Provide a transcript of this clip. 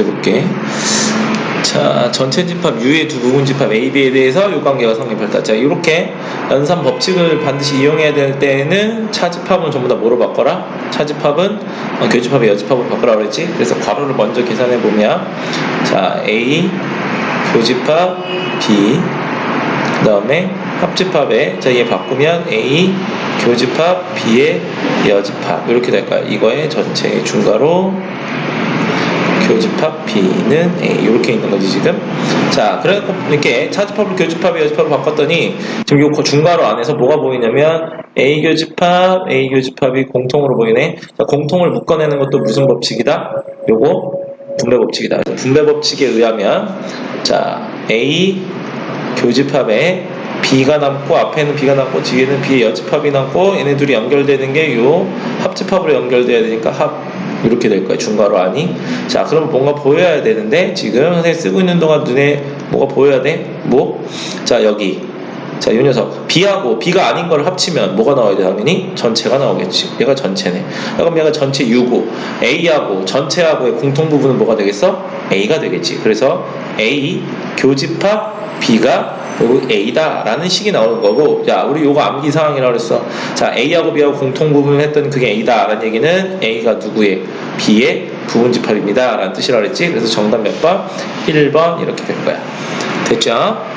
문제 볼게. 자, 전체 집합 U의 두 부분 집합 A, B에 대해서 이 관계가 성립했다. 자, 이렇게 연산 법칙을 반드시 이용해야 될 때에는 차집합은 전부 다 뭐로 바꿔라? 차집합은 어, 교집합의 여집합으로 바꾸라 그랬지? 그래서 괄호를 먼저 계산해 보면 자, A 교집합 B 그 다음에 합집합에 자, 얘 바꾸면 A 교집합 B의 여집합 이렇게 될 거야. 이거의 전체 중괄호 교집합 B는 A 이렇게 있는 거지 지금? 자 그래갖고 이렇게 차집합을 교집합 여집합으로 바꿨더니 지금 요 중괄호 안에서 뭐가 보이냐면 A 교집합 A 교집합이 공통으로 보이네. 자, 공통을 묶어내는 것도 무슨 법칙이다? 요거 분배 법칙이다. 분배 법칙에 의하면 자 A 교집합에 B가 남고 앞에는 B가 남고 뒤에는 B의 여집합이 남고 얘네 둘이 연결되는 게 요 합집합으로 연결돼야 되니까 합 이렇게 될 거예요 중괄호 안이 자 그럼 뭔가 보여야 되는데 지금 선생님 쓰고 있는 동안 눈에 뭐가 보여야 돼? 뭐? 자 여기 자, 이 녀석 B하고 B가 아닌 걸 합치면 뭐가 나와야 돼 당연히? 전체가 나오겠지. 얘가 전체네. 그럼 얘가 전체 U고 A하고 전체하고의 공통 부분은 뭐가 되겠어? A가 되겠지. 그래서 A 교집합 B가 요거 A다 라는 식이 나오는 거고 자 우리 요거 암기 상황이라고 그랬어 자 A하고 B하고 공통 부분을 했던 그게 A다 라는 얘기는 A가 누구의 B의 부분집합입니다 라는 뜻이라고 그랬지 그래서 정답 몇 번? 1번 이렇게 될 거야 됐죠?